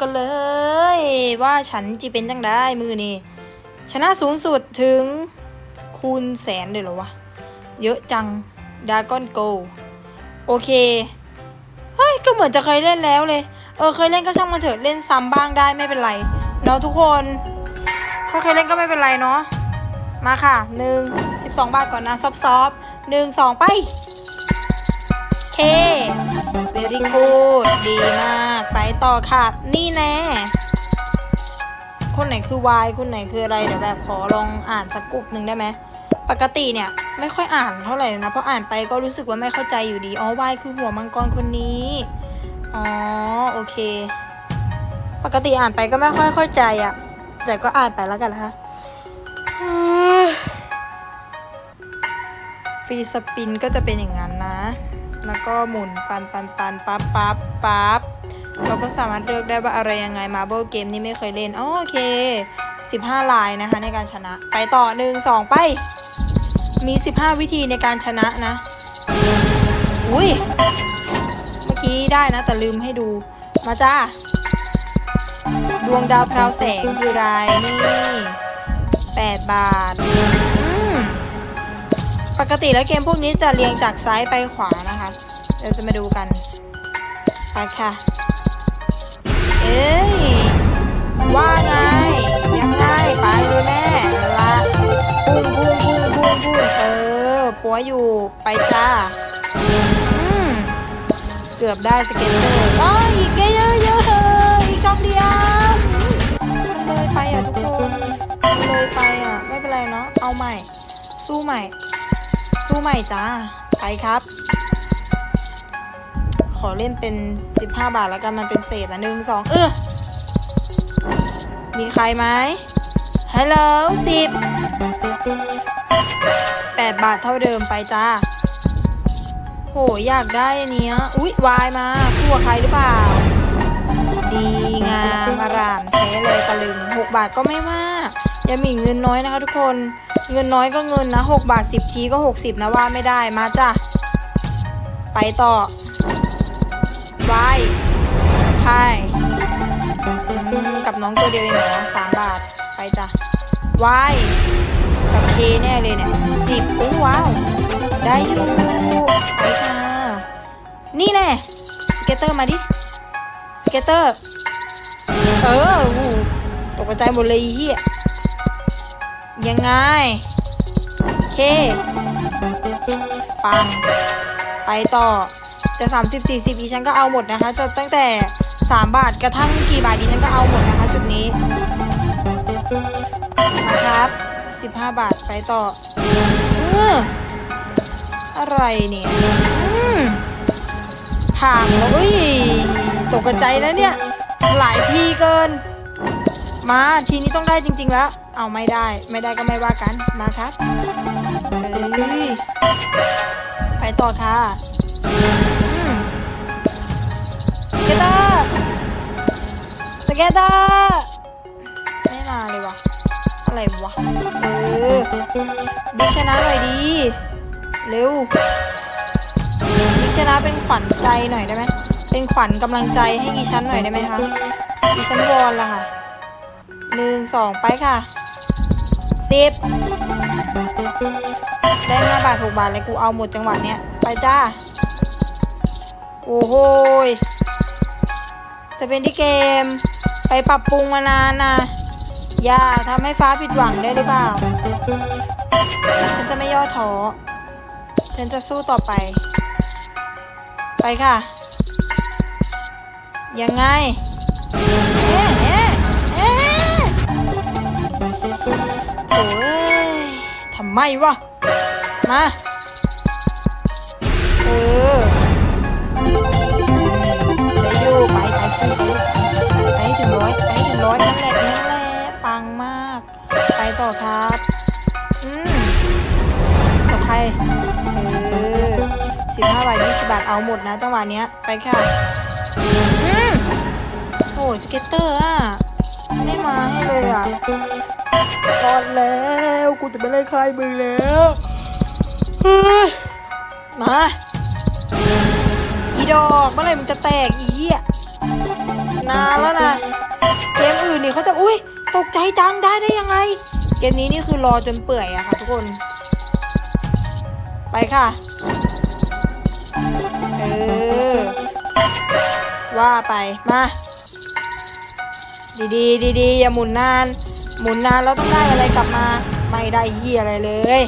กันเลย ว่าฉันจะเป็นจังได้มือนี่ชนะสูงสุดถึงคูณแสนเลยเหรอวะ เยอะจังดากอนโกโอเค เฮ้ย ก็เหมือนจะเคยเล่นแล้วเลย เออ เคยเล่นก็ช่างมันเถอะเล่นซ้ำบ้างได้ไม่เป็นไรเนาะทุกคน ถ้าเคยเล่นก็ไม่เป็นไรเนาะมาค่ะหนึ่งสิบสองบาทก่อนนะ ซอฟซอฟหนึ่งสองไป เค very good ดีมาก ไปต่อค่ะ นี่แน่คนไหนคือ Y คนไหนคืออะไร เดี๋ยวแบบขอลองอ่านสักกลุ่มหนึ่งได้ไหม ปกติเนี่ย ไม่ค่อยอ่านเท่าไหร่นะ เพราะอ่านไปก็รู้สึกว่าไม่เข้าใจอยู่ดี อ๋อ Y คือหัวมังกรคนนี้ อ๋อ โอเค ปกติอ่านไปก็ไม่ค่อยเข้าใจอะ่ะ แต่ก็อ่านไปแล้วกันนะคะฟรีสปินก็จะเป็นอย่างนั้นนะ แล้วก็หมุนปันปันปันปั๊บปั๊บปั๊บเราก็สามารถเลือกได้ว่าอะไรยังไงมาเบิลเกมนี่ไม่เคยเล่นอ๋อโอเค 15 ลายนะคะในการชนะ ไปต่อ 1 2 ไป มี 15 วิธีในการชนะนะ อุ้ย เมื่อกี้ได้นะ แต่ลืมให้ดู มาจ้า ดวงดาวพราวแสงคืออะไรนี่ 8 บาท กติแล้วเกมพวกนี้จะเรียงจากซ้ายไปขวานะคะ เดี๋ยวจะมาดูกันไปค่ะ เอ้ย ว่าไง ยังไงไปเลยแม่ละพุ่งพุ่งพุ่งพุ่งพุ่งเออปัวอยู่ไปจ้าอืมเกือบได้สเก็ตเตอร์อ๋ออีกเยอะเยอะๆอีกช่องเดียวมันเลยไปอะทุกคนเลยไปอะ ไม่เป็นไรเนาะเอาใหม่ สู้ใหม่ สู้ใหม่จ้า ไปครับ ขอเล่นเป็น 15 บาทแล้วกันมันเป็นเศษอะหนึ่งสองเออมีใครไหมฮัลโหลสิบแปดบาทเท่าเดิมไปจ้า โห อยากได้อันเนี้ย อุ๊ย วายมาคู่กับใครหรือเปล่า ดีงามอารามแท้เลยตะลึงหกบาทก็ไม่มาก อย่ามิ่นเงินน้อยนะคะทุกคน เงินน้อยก็เงินนะหกบาทสิบทีก็หกสิบนะว่าไม่ได้มาจ้ะ ไปต่อวายใช่กับน้องตัวเดียวเองเหรอสามบาท ไปจ้ะวายกับเคแน่เลยเนี่ยสิบโอ้ว้าว ได้อยู่ไปค่ะ นี่แน่สเก็ตเตอร์มาดิ สเก็ตเตอร์ เออตกใจหมดเลยเฮีย ยังไง เค ปัง ไปต่อ จะ30 40อีฉันก็เอาหมดนะคะ จะตั้งแต่3บาทกระทั่งกี่บาทอีฉันก็เอาหมดนะคะ จุดนี้มาครับ15บาทไปต่ออออะไรเนี่ยถามแล้วเฮ้ยตกใจแล้วเนี่ย หลายทีเกิน มาทีนี้ต้องได้จริง ๆ แล้ว เอาไม่ได้ ไม่ได้ก็ไม่ว่ากันมาครับไปต่อค่ะสเกตเตอร์สเกตเตอร์ไม่มาเลยวะอะไรวะเออบิ๊กชนะหน่อยดีเร็วบิ๊กชนะเป็นขวัญใจหน่อยได้ไหมเป็นขวัญกำลังใจให้อีชั้นหน่อยได้ไหมคะอีชั้นวอนละค่ะหนึ่งสองไปค่ะ สิบได้ห้าบาทหกบาทเลยกูเอาหมดจังหวะเนี้ย ไปจ้า โอ้โหจะเป็นที่เกม ไปปรับปรุงมานานนะอย่าทำให้ฟ้าผิดหวังได้หรือเปล่า ฉันจะไม่ย่อท้อ ฉันจะสู้ต่อไป ไปค่ะ ยังไง ทำไมวะ มา เออไปอยู่ไปไปไปไปถึงร้อยไปถึงร้อยนั่นแหละนั่นแหละปังมาก ไปต่อครับอืมกับใครเออสิบห้าบาทยี่สิบาทเอาหมดนะจังหวะเนี้ย ไปค่ะอืมโอ้สเก็ตเตอร์อะ ไม่มาให้เลยอะ ก่อนแล้วกูจะไปไล่คายมึงแล้วมาอีดอกเมื่อไหร่มึงจะแตกอีเหี้ยนานแล้วนะเกมอื่นนี่เขาจะอุ้ยตกใจจังได้ได้ยังไง เกมนี้นี่คือรอจนเปื่อยอะค่ะทุกคน ไปค่ะเออว่าไปมา ดีดีดีดีๆอย่าหมุนนาน หมุนนานแล้วต้องได้อะไรกลับมา ไม่ได้เฮียอะไรเลย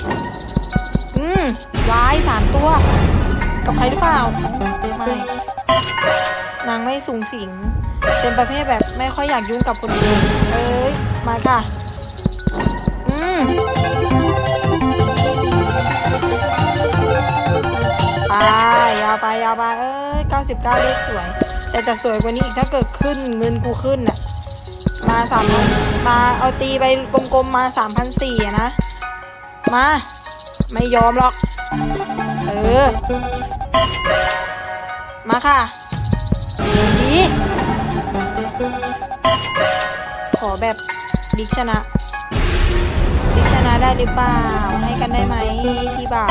อืมวายสามตัวกับใครหรือเปล่า ไม่ นางไม่สูงสิง เป็นประเภทแบบไม่ค่อยอยากยุ่งกับคนอื่นเอ้ย มาค่ะ อืมไปยาวไปยาวไปเอ้ย99เลขสวย แต่จะสวยกว่านี้อีกถ้าเกิดขึ้นเงินกูขึ้นน่ะ มาสามพันมาเอาตีไปกลมๆมาสามพันสี่อะนะ มา ไม่ยอมหรอก เออ มาค่ะดีขอแบบบิ๊กชนะบิ๊กชนะได้หรือเปล่า ให้กันได้ไหมพี่บ่าว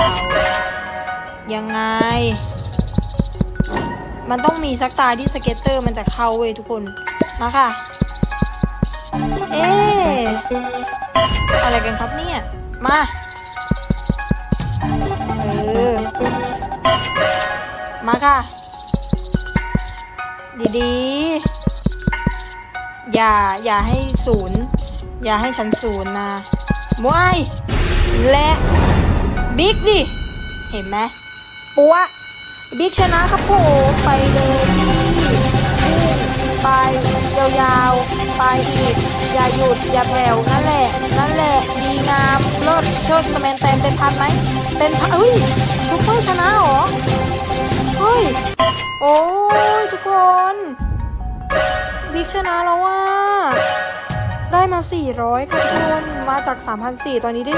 ยังไง มันต้องมีสักตาที่สเก็ตเตอร์มันจะเข้าเว้ยทุกคน มาค่ะ เอ๊ะอะไรกันครับเนี่ย มา เออ มาค่ะ ดีๆ อย่า อย่าให้ศูนย์ อย่าให้ฉันศูนย์นะมวยและบิ๊กดิ เห็นไหมปัวบิ๊กชนะครับผมไปเลยไปยาว อีก อย่าหยุด อย่าแผ่วนั่นแหละ นั่นแหละ ดีงามเลิศเชิดสแมนแตนเป็นพันไหม เป็นพันเฮ้ยซุปเปอร์ชนะเหรอ เฮ้ย โอ้ยทุกคน บิ๊กชนะแล้วว่า ได้มา 400 ค่ะทุกคน มาจาก 3,400 ตอนนี้ได้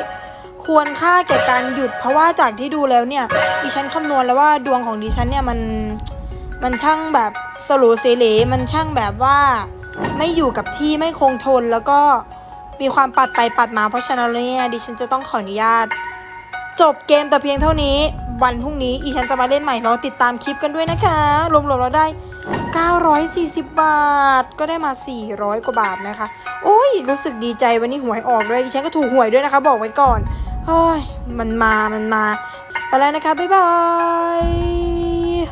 400ควรค่าแก่การหยุดเพราะว่าจากที่ดูแล้วเนี่ย ดิฉันคำนวณแล้วว่าดวงของดิฉันเนี่ยมันมันช่างแบบสโลเซเลมันช่างแบบว่า ไม่อยู่กับที่ไม่คงทนแล้วก็มีความปัดไปปัดมาเพราะฉะนั้นลเนี่ยดิฉันจะต้องขออนุญาต จบเกมแต่เพียงเท่านี้ วันพรุ่งนี้อีฉันจะมาเล่นใหม่รอติดตามคลิปกันด้วยนะคะ รวมๆเราได้ 940 บาท ก็ได้มา 400 กว่าบาทนะคะ โอ้ย รู้สึกดีใจวันนี้หวยออกด้วยอีฉันก็ถูกหวยด้วยนะคะ บอกไว้ก่อนเฮ้ยมันมามันมา ไปแล้วนะคะ บ๊ายบาย